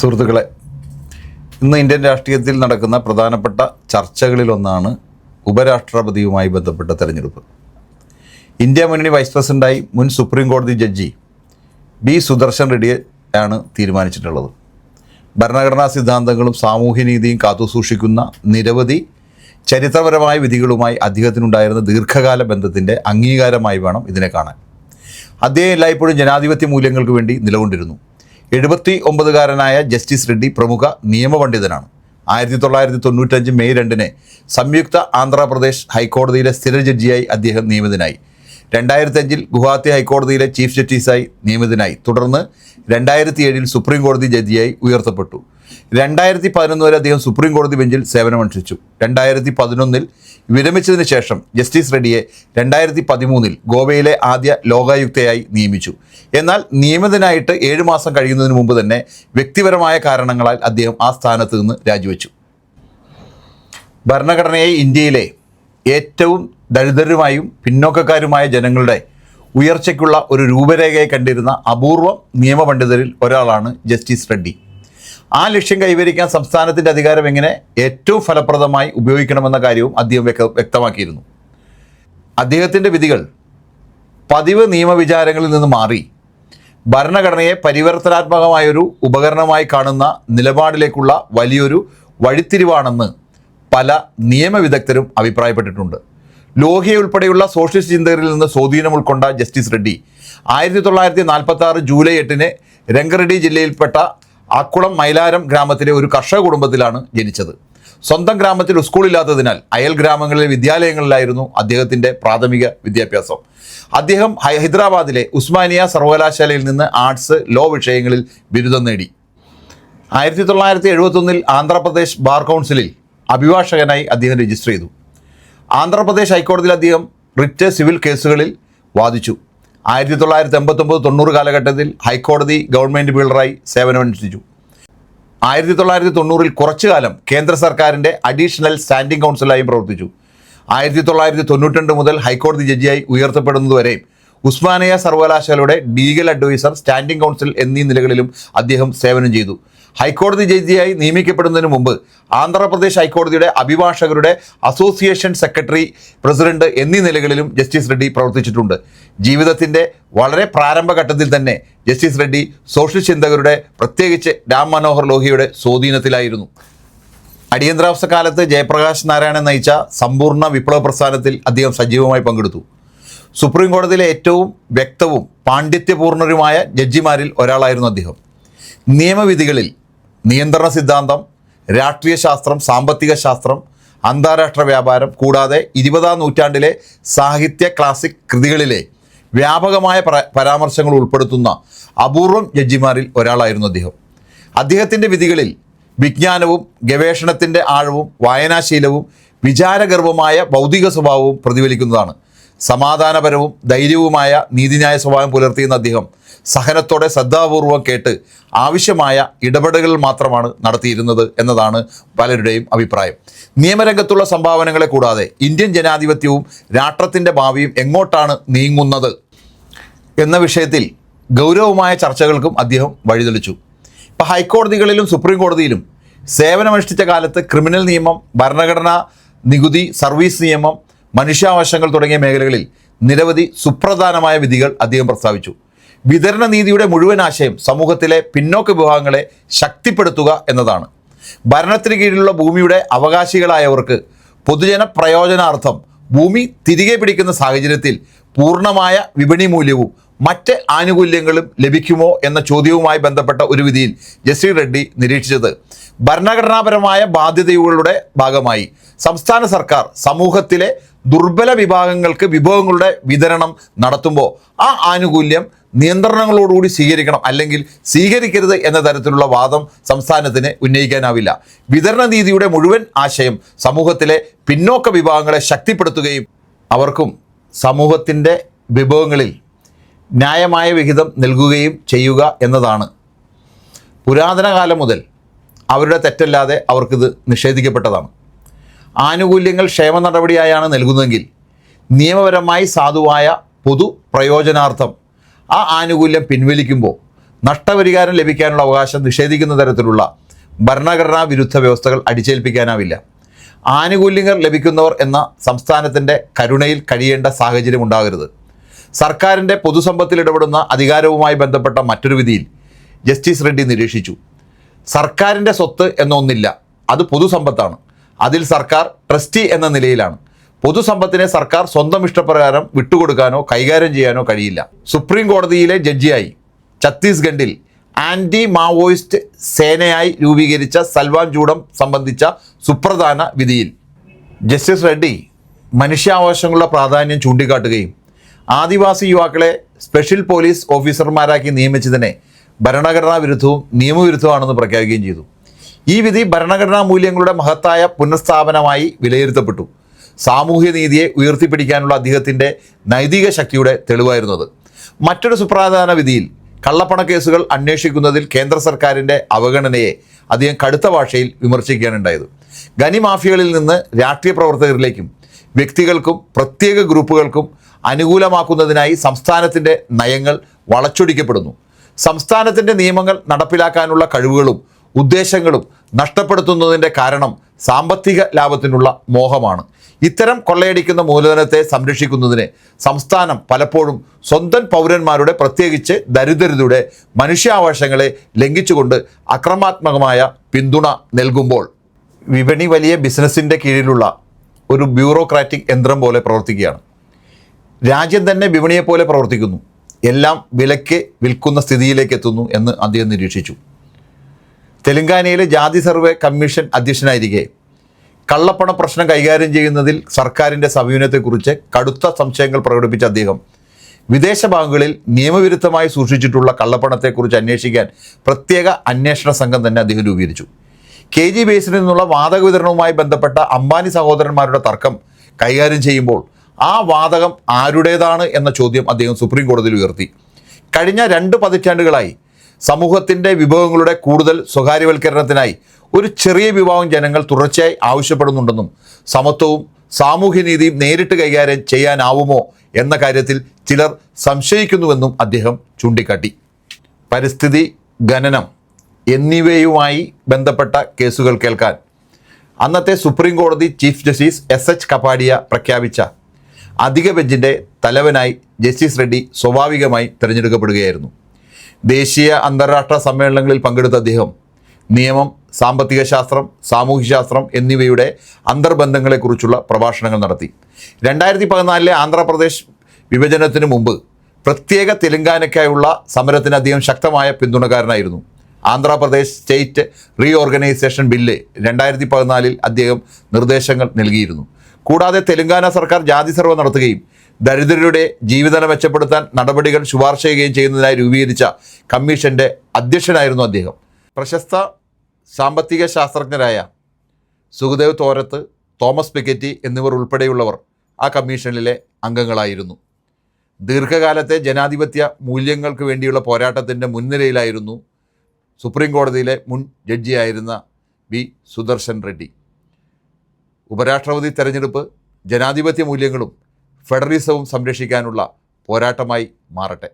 സുഹൃത്തുക്കളെ ഇന്ന് ഇന്ത്യൻ രാഷ്ട്രീയത്തിൽ നടക്കുന്ന പ്രധാനപ്പെട്ട ചർച്ചകളിലൊന്നാണ് ഉപരാഷ്ട്രപതിയുമായി ബന്ധപ്പെട്ട തെരഞ്ഞെടുപ്പ്. ഇന്ത്യ മുന്നണി വൈസ് പ്രസിഡന്റായി മുൻ സുപ്രീം കോടതി ജഡ്ജി ബി സുദർശൻ റെഡ്ഡിയെ ആണ് തീരുമാനിച്ചിട്ടുള്ളത്. ഭരണഘടനാ സിദ്ധാന്തങ്ങളും സാമൂഹ്യനീതിയും കാത്തുസൂക്ഷിക്കുന്ന നിരവധി ചരിത്രപരമായ വിധികളുമായി അദ്ദേഹത്തിനുണ്ടായിരുന്ന ദീർഘകാല ബന്ധത്തിന്റെ അംഗീകാരമായി വേണം ഇതിനെ കാണാൻ. അദ്ദേഹം എല്ലായ്പ്പോഴും ജനാധിപത്യ മൂല്യങ്ങൾക്ക് വേണ്ടി നിലകൊണ്ടിരുന്നു. എഴുപത്തി ഒമ്പതുകാരനായ ജസ്റ്റിസ് റെഡ്ഡി പ്രമുഖ നിയമപണ്ഡിതനാണ്. ആയിരത്തി തൊള്ളായിരത്തി തൊണ്ണൂറ്റഞ്ച് മെയ് രണ്ടിന് സംയുക്ത ആന്ധ്രാപ്രദേശ് ഹൈക്കോടതിയിലെ സ്ഥിര ജഡ്ജിയായി അദ്ദേഹം നിയമിതനായി. രണ്ടായിരത്തി അഞ്ചിൽ ഗുവാഹത്തി ഹൈക്കോടതിയിലെ ചീഫ് ജസ്റ്റിസായി നിയമിതനായി. തുടർന്ന് രണ്ടായിരത്തി ഏഴിൽ സുപ്രീം കോടതി ജഡ്ജിയായി ഉയർത്തപ്പെട്ടു. രണ്ടായിരത്തി പതിനൊന്ന് വരെ അദ്ദേഹം സുപ്രീം കോടതി ബെഞ്ചിൽ സേവനമനുഷ്ഠിച്ചു. രണ്ടായിരത്തി പതിനൊന്നിൽ വിരമിച്ചതിന് ശേഷം ജസ്റ്റിസ് റെഡ്ഡിയെ രണ്ടായിരത്തി പതിമൂന്നിൽ ഗോവയിലെ ആദ്യ ലോകായുക്തയായി നിയമിച്ചു. എന്നാൽ നിയമിതനായിട്ട് ഏഴു മാസം കഴിയുന്നതിന് മുമ്പ് തന്നെ വ്യക്തിപരമായ കാരണങ്ങളാൽ അദ്ദേഹം ആ സ്ഥാനത്ത് നിന്ന് രാജിവെച്ചു. ഭരണഘടനയെ ഇന്ത്യയിലെ ഏറ്റവും ദളിതരുമായും പിന്നോക്കക്കാരുമായ ജനങ്ങളുടെ ഉയർച്ചയ്ക്കുള്ള ഒരു രൂപരേഖയെ കണ്ടിരുന്ന അപൂർവം നിയമപണ്ഡിതരിൽ ഒരാളാണ് ജസ്റ്റിസ് റെഡ്ഡി. ആ ലക്ഷ്യം കൈവരിക്കാൻ സംസ്ഥാനത്തിന്റെ അധികാരം എങ്ങനെ ഏറ്റവും ഫലപ്രദമായി ഉപയോഗിക്കണമെന്ന കാര്യവും അദ്ദേഹം വ്യക്ത- വ്യക്തമാക്കിയിരുന്നു. അദ്ദേഹത്തിന്റെ വിധികൾ പതിവ് നിയമവിചാരങ്ങളിൽ നിന്ന് മാറി ഭരണഘടനയെ പരിവർത്തനാത്മകമായൊരു ഉപകരണമായി കാണുന്ന നിലപാടിലേക്കുള്ള വലിയൊരു വഴിത്തിരിവാണെന്ന് പല നിയമവിദഗ്ധരും അഭിപ്രായപ്പെട്ടിട്ടുണ്ട്. ലോഹിയ ഉൾപ്പെടെയുള്ള സോഷ്യലിസ്റ്റ് ചിന്തകരിൽ നിന്ന് സ്വാധീനം ഉൾക്കൊണ്ട ജസ്റ്റിസ് റെഡ്ഡി ആയിരത്തി തൊള്ളായിരത്തി നാൽപ്പത്തി ആറ് ജൂലൈ എട്ടിന് രംഗറെഡ്ഡി ജില്ലയിൽപ്പെട്ട ആക്കുളം മൈലാരം ഗ്രാമത്തിലെ ഒരു കർഷക കുടുംബത്തിലാണ് ജനിച്ചത്. സ്വന്തം ഗ്രാമത്തിൽ സ്കൂളില്ലാത്തതിനാൽ അയൽ ഗ്രാമങ്ങളിലെ വിദ്യാലയങ്ങളിലായിരുന്നു അദ്ദേഹത്തിന്റെ പ്രാഥമിക വിദ്യാഭ്യാസം. അദ്ദേഹം ഹൈദരാബാദിലെ ഉസ്മാനിയ സർവകലാശാലയിൽ നിന്ന് ആർട്സ് ലോ വിഷയങ്ങളിൽ ബിരുദം നേടി. ആയിരത്തി തൊള്ളായിരത്തി എഴുപത്തൊന്നിൽ ആന്ധ്രാപ്രദേശ് ബാർ കൗൺസിലിൽ അഭിഭാഷകനായി അദ്ദേഹം രജിസ്റ്റർ ചെയ്തു. ആന്ധ്രാപ്രദേശ് ഹൈക്കോടതിയിൽ അദ്ദേഹം റിറ്റ് സിവിൽ കേസുകളിൽ വാദിച്ചു. ആയിരത്തി തൊള്ളായിരത്തി എൺപത്തൊമ്പത് തൊണ്ണൂറ് കാലഘട്ടത്തിൽ ഹൈക്കോടതി ഗവൺമെന്റ് ബിൽഡറായി സേവനമനുഷ്ഠിച്ചു. ആയിരത്തി തൊള്ളായിരത്തി തൊണ്ണൂറിൽ കുറച്ചു കാലം കേന്ദ്ര സർക്കാരിന്റെ അഡീഷണൽ സ്റ്റാൻഡിംഗ് കൗൺസിലായും പ്രവർത്തിച്ചു. ആയിരത്തി തൊള്ളായിരത്തി തൊണ്ണൂറ്റിരണ്ട് മുതൽ ഹൈക്കോടതി ജഡ്ജിയായി ഉയർത്തപ്പെടുന്നതുവരെ ഉസ്മാനിയ സർവകലാശാലയുടെ ലീഗൽ അഡ്വൈസർ സ്റ്റാൻഡിംഗ് കൗൺസിൽ എന്നീ നിലകളിലും അദ്ദേഹം സേവനം ചെയ്തു. ഹൈക്കോടതി ജഡ്ജിയായി നിയമിക്കപ്പെടുന്നതിന് മുമ്പ് ആന്ധ്രാപ്രദേശ് ഹൈക്കോടതിയുടെ അഭിഭാഷകരുടെ അസോസിയേഷൻ സെക്രട്ടറി പ്രസിഡന്റ് എന്നീ നിലകളിലും ജസ്റ്റിസ് റെഡ്ഡി പ്രവർത്തിച്ചിട്ടുണ്ട്. ജീവിതത്തിന്റെ വളരെ പ്രാരംഭഘട്ടത്തിൽ തന്നെ ജസ്റ്റിസ് റെഡ്ഡി സോഷ്യൽ ചിന്തകരുടെ പ്രത്യേകിച്ച് രാം മനോഹർ ലോഹിയുടെ സ്വാധീനത്തിലായിരുന്നു. അടിയന്തരാവസ്ഥ കാലത്ത് ജയപ്രകാശ് നാരായണൻ നയിച്ച സമ്പൂർണ വിപ്ലവ പ്രസ്ഥാനത്തിൽ അദ്ദേഹം സജീവമായി പങ്കെടുത്തു. സുപ്രീം കോടതിയിലെ ഏറ്റവും വ്യക്തവും പാണ്ഡിത്യപൂർണരുമായ ജഡ്ജിമാരിൽ ഒരാളായിരുന്നു അദ്ദേഹം. നിയമവിധികളിൽ നിയന്ത്രണ സിദ്ധാന്തം രാഷ്ട്രീയ ശാസ്ത്രം സാമ്പത്തിക ശാസ്ത്രം അന്താരാഷ്ട്ര വ്യാപാരം കൂടാതെ ഇരുപതാം നൂറ്റാണ്ടിലെ സാഹിത്യ ക്ലാസിക് കൃതികളിലെ വ്യാപകമായ പരാമർശങ്ങൾ ഉൾപ്പെടുത്തുന്ന അപൂർവം ജഡ്ജിമാരിൽ ഒരാളായിരുന്നു അദ്ദേഹം. അദ്ദേഹത്തിന്റെ വിധികളിൽ വിജ്ഞാനവും ഗവേഷണത്തിന്റെ ആഴവും വായനാശീലവും വിചാരഗർഭമായ ഭൗതിക സ്വഭാവവും പ്രതിഫലിക്കുന്നതാണ്. സമാധാനപരവും ധൈര്യവുമായ നീതിന്യായ സ്വഭാവം പുലർത്തിയുന്ന അദ്ദേഹം സഹനത്തോടെ ശ്രദ്ധാപൂർവം കേട്ട് ആവശ്യമായ ഇടപെടലുകൾ മാത്രമാണ് നടത്തിയിരുന്നത് എന്നതാണ് പലരുടെയും അഭിപ്രായം. നിയമരംഗത്തുള്ള സംഭാവനകളെ കൂടാതെ ഇന്ത്യൻ ജനാധിപത്യവും രാഷ്ട്രത്തിന്റെ ഭാവിയും എങ്ങോട്ടാണ് നീങ്ങുന്നത് എന്ന വിഷയത്തിൽ ഗൗരവമായ ചർച്ചകൾക്കും അദ്ദേഹം വഴിതെളിച്ചു. ഇപ്പോൾ ഹൈക്കോടതികളിലും സുപ്രീം കോടതിയിലും സേവനമനുഷ്ഠിച്ച കാലത്ത് ക്രിമിനൽ നിയമം ഭരണഘടനാ നികുതി സർവീസ് നിയമം മനുഷ്യാവകാശങ്ങൾ തുടങ്ങിയ മേഖലകളിൽ നിരവധി സുപ്രധാനമായ വിധികൾ അദ്ദേഹം പ്രസ്താവിച്ചു. വിതരണ നീതിയുടെ മുഴുവൻ ആശയം സമൂഹത്തിലെ പിന്നോക്ക വിഭാഗങ്ങളെ ശക്തിപ്പെടുത്തുക എന്നതാണ്. ഭരണത്തിന് കീഴിലുള്ള ഭൂമിയുടെ അവകാശികളായവർക്ക് പൊതുജന പ്രയോജനാർത്ഥം ഭൂമി തിരികെ പിടിക്കുന്ന സാഹചര്യത്തിൽ പൂർണമായ വിപണി മൂല്യവും മറ്റ് ആനുകൂല്യങ്ങളും ലഭിക്കുമോ എന്ന ചോദ്യവുമായി ബന്ധപ്പെട്ട ഒരു വിധിയിൽ ജസ്റ്റിസ് റെഡ്ഡി നിരീക്ഷിച്ചത് ഭരണഘടനാപരമായ ബാധ്യതകളുടെ ഭാഗമായി. സംസ്ഥാന സർക്കാർ സമൂഹത്തിലെ ദുർബല വിഭാഗങ്ങൾക്ക് വിഭവങ്ങളുടെ വിതരണം നടത്തുമ്പോൾ ആ ആനുകൂല്യം നിയന്ത്രണങ്ങളോടുകൂടി സ്വീകരിക്കണം അല്ലെങ്കിൽ സ്വീകരിക്കരുത് എന്ന തരത്തിലുള്ള വാദം സംസ്ഥാനത്തിന് ഉന്നയിക്കാനാവില്ല. വിതരണ നീതിയുടെ മുഴുവൻ ആശയം സമൂഹത്തിലെ പിന്നോക്ക വിഭാഗങ്ങളെ ശക്തിപ്പെടുത്തുകയും അവർക്കും സമൂഹത്തിന്റെ വിഭവങ്ങളിൽ ന്യായമായ വിഹിതം നൽകുകയും ചെയ്യുക എന്നതാണ്. പുരാതന കാലം മുതൽ അവരുടെ തെറ്റല്ലാതെ അവർക്കിത് നിഷേധിക്കപ്പെട്ടതാണ്. ആനുകൂല്യങ്ങൾ ക്ഷേമ നടപടിയായാണ് നൽകുന്നതെങ്കിൽ നിയമപരമായി സാധുവായ പൊതു പ്രയോജനാർത്ഥം ആ ആനുകൂല്യം പിൻവലിക്കുമ്പോൾ നഷ്ടപരിഹാരം ലഭിക്കാനുള്ള അവകാശം നിഷേധിക്കുന്ന തരത്തിലുള്ള ഭരണഘടനാ വിരുദ്ധ വ്യവസ്ഥകൾ അടിച്ചേൽപ്പിക്കാനാവില്ല. ആനുകൂല്യങ്ങൾ ലഭിക്കുന്നവർ എന്ന സംസ്ഥാനത്തിന്റെ കരുണയിൽ കഴിയേണ്ട സാഹചര്യം ഉണ്ടാകരുത്. സർക്കാരിന്റെ പൊതുസമ്പത്തിൽ ഇടപെടുന്ന അധികാരവുമായി ബന്ധപ്പെട്ട മറ്റൊരു വിധിയിൽ ജസ്റ്റിസ് റെഡ്ഡി നിരീക്ഷിച്ചു. സർക്കാരിന്റെ സ്വത്ത് എന്നൊന്നില്ല അത് പൊതുസമ്പത്താണ്. അതിൽ സർക്കാർ ട്രസ്റ്റി എന്ന നിലയിലാണ്. പൊതുസമ്പത്തിനെ സർക്കാർ സ്വന്തം ഇഷ്ടപ്രകാരം വിട്ടുകൊടുക്കാനോ കൈകാര്യം ചെയ്യാനോ കഴിയില്ല. സുപ്രീം കോടതിയിലെ ജഡ്ജിയായി ഛത്തീസ്ഗഡിൽ ആന്റി മാവോയിസ്റ്റ് സേനയായി രൂപീകരിച്ച സൽവാൻ ജൂഡം സംബന്ധിച്ച സുപ്രധാന വിധിയിൽ ജസ്റ്റിസ് റെഡ്ഡി മനുഷ്യാവകാശങ്ങളുടെ പ്രാധാന്യം ചൂണ്ടിക്കാട്ടുകയും ആദിവാസി യുവാക്കളെ സ്പെഷ്യൽ പോലീസ് ഓഫീസർമാരാക്കി നിയമിച്ചതിനെ ഭരണഘടനാ വിരുദ്ധവും നിയമവിരുദ്ധമാണെന്ന് പ്രഖ്യാപിക്കുകയും ചെയ്തു. ഈ വിധി ഭരണഘടനാ മൂല്യങ്ങളുടെ മഹത്തായ പുനഃസ്ഥാപനമായി വിലയിരുത്തപ്പെട്ടു. സാമൂഹ്യ നീതിയെ ഉയർത്തിപ്പിടിക്കാനുള്ള അദ്ദേഹത്തിന്റെ നൈതിക ശക്തിയുടെ അത്. മറ്റൊരു സുപ്രധാന വിധിയിൽ കള്ളപ്പണ കേസുകൾ അന്വേഷിക്കുന്നതിൽ കേന്ദ്ര സർക്കാരിന്റെ അവഗണനയെ അദ്ദേഹം കടുത്ത ഭാഷയിൽ വിമർശിക്കുകയാണുണ്ടായത്. ഖനി മാഫിയകളിൽ നിന്ന് രാഷ്ട്രീയ പ്രവർത്തകരിലേക്കും വ്യക്തികൾക്കും പ്രത്യേക ഗ്രൂപ്പുകൾക്കും അനുകൂലമാക്കുന്നതിനായി സംസ്ഥാനത്തിന്റെ നയങ്ങൾ വളച്ചൊടിക്കപ്പെടുന്നു. സംസ്ഥാനത്തിന്റെ നിയമങ്ങൾ നടപ്പിലാക്കാനുള്ള കഴിവുകളും ഉദ്ദേശങ്ങളും നഷ്ടപ്പെടുത്തുന്നതിന്റെ കാരണം സാമ്പത്തിക ലാഭത്തിനുള്ള മോഹമാണ്. ഇത്തരം കൊള്ളയടിക്കുന്ന മൂലധനത്തെ സംരക്ഷിക്കുന്നതിന് സംസ്ഥാനം പലപ്പോഴും സ്വന്തം പൗരന്മാരുടെ പ്രത്യേകിച്ച് ദരിദ്രരുടെ മനുഷ്യാവകാശങ്ങളെ ലംഘിച്ചുകൊണ്ട് അക്രമാത്മകമായ പിന്തുണ നൽകുമ്പോൾ വിപണി വലിയ ബിസിനസ്സിന്റെ കീഴിലുള്ള ഒരു ബ്യൂറോക്രാറ്റിക് യന്ത്രം പോലെ പ്രവർത്തിക്കുകയാണ്. രാജ്യം തന്നെ വിപണിയെപ്പോലെ പ്രവർത്തിക്കുന്നു. എല്ലാം വിലയ്ക്ക് വിൽക്കുന്ന സ്ഥിതിയിലേക്ക് എത്തുന്നു എന്ന് അദ്ദേഹം നിരീക്ഷിച്ചു. തെലങ്കാനയിലെ ജാതി സർവേ കമ്മീഷൻ അധ്യക്ഷനായിരിക്കെ. കള്ളപ്പണ പ്രശ്നം കൈകാര്യം ചെയ്യുന്നതിൽ സർക്കാരിന്റെ സമീപനത്തെക്കുറിച്ച് കടുത്ത സംശയങ്ങൾ പ്രകടിപ്പിച്ച അദ്ദേഹം. വിദേശ ബാങ്കുകളിൽ നിയമവിരുദ്ധമായി സൂക്ഷിച്ചിട്ടുള്ള കള്ളപ്പണത്തെക്കുറിച്ച് അന്വേഷിക്കാൻ പ്രത്യേക അന്വേഷണ സംഘം തന്നെ അദ്ദേഹം രൂപീകരിച്ചു. കെ ജി ബേസിൽ നിന്നുള്ള വാതക വിതരണവുമായി ബന്ധപ്പെട്ട അംബാനി സഹോദരന്മാരുടെ തർക്കം കൈകാര്യം ചെയ്യുമ്പോൾ ആ വാതകം ആരുടേതാണ് എന്ന ചോദ്യം അദ്ദേഹം സുപ്രീം കോടതിയിൽ ഉയർത്തി. കഴിഞ്ഞ രണ്ട് പതിറ്റാണ്ടുകളായി സമൂഹത്തിന്റെ വിഭവങ്ങളുടെ കൂടുതൽ സ്വകാര്യവൽക്കരണത്തിനായി ഒരു ചെറിയ വിഭാഗം ജനങ്ങൾ തുടർച്ചയായി ആവശ്യപ്പെടുന്നുണ്ടെന്നും സമത്വവും സാമൂഹ്യനീതിയും നേരിട്ട് കൈകാര്യം ചെയ്യാനാവുമോ എന്ന കാര്യത്തിൽ ചിലർ സംശയിക്കുന്നുവെന്നും അദ്ദേഹം ചൂണ്ടിക്കാട്ടി. പരിസ്ഥിതി ഖനനം എന്നിവയുമായി ബന്ധപ്പെട്ട കേസുകൾ കേൾക്കാൻ അന്നത്തെ സുപ്രീം കോടതി chief justice S H Kapadia പ്രഖ്യാപിച്ച അധിക ബെഞ്ചിന്റെ തലവനായി ജസ്റ്റിസ് റെഡ്ഡി സ്വാഭാവികമായി തിരഞ്ഞെടുക്കപ്പെടുകയായിരുന്നു. ദേശീയ അന്താരാഷ്ട്ര സമ്മേളനങ്ങളിൽ പങ്കെടുത്ത അദ്ദേഹം നിയമം സാമ്പത്തിക ശാസ്ത്രം സാമൂഹ്യശാസ്ത്രം എന്നിവയുടെ അന്തർബന്ധങ്ങളെക്കുറിച്ചുള്ള പ്രഭാഷണങ്ങൾ നടത്തി. രണ്ടായിരത്തി പതിനാലിലെ ആന്ധ്രാപ്രദേശ് വിഭജനത്തിന് മുമ്പ് പ്രത്യേക തെലങ്കാനയ്ക്കായുള്ള സമരത്തിന് അദ്ദേഹം ശക്തമായ പിന്തുണക്കാരനായിരുന്നു. ആന്ധ്രാപ്രദേശ് സ്റ്റേറ്റ് റീഓർഗനൈസേഷൻ ബില്ല് രണ്ടായിരത്തി പതിനാലിൽ അദ്ദേഹം നിർദ്ദേശങ്ങൾ നൽകിയിരുന്നു. കൂടാതെ തെലങ്കാന സർക്കാർ ജാതി സർവ നടത്തുകയും ദരിദ്രരുടെ ജീവിതം മെച്ചപ്പെടുത്താൻ നടപടികൾ ശുപാർശ ചെയ്യുകയും ചെയ്യുന്നതിനായി രൂപീകരിച്ച കമ്മീഷന്റെ അധ്യക്ഷനായിരുന്നു അദ്ദേഹം. പ്രശസ്ത സാമ്പത്തിക ശാസ്ത്രജ്ഞരായ സുഖദേവ് തോരത്ത് തോമസ് പിക്കറ്റി എന്നിവർ ഉൾപ്പെടെയുള്ളവർ ആ കമ്മീഷനിലെ അംഗങ്ങളായിരുന്നു. ദീർഘകാലത്തെ ജനാധിപത്യ മൂല്യങ്ങൾക്ക് വേണ്ടിയുള്ള പോരാട്ടത്തിന്റെ മുൻനിരയിലായിരുന്നു സുപ്രീം കോടതിയിലെ മുൻ ജഡ്ജിയായിരുന്ന വി. സുദർശൻ റെഡ്ഡി. ഉപരാഷ്ട്രപതി തെരഞ്ഞെടുപ്പ് ജനാധിപത്യ മൂല്യങ്ങളും ഫെഡറലിസവും സംരക്ഷിക്കാനുള്ള പോരാട്ടമായി മാറട്ടെ.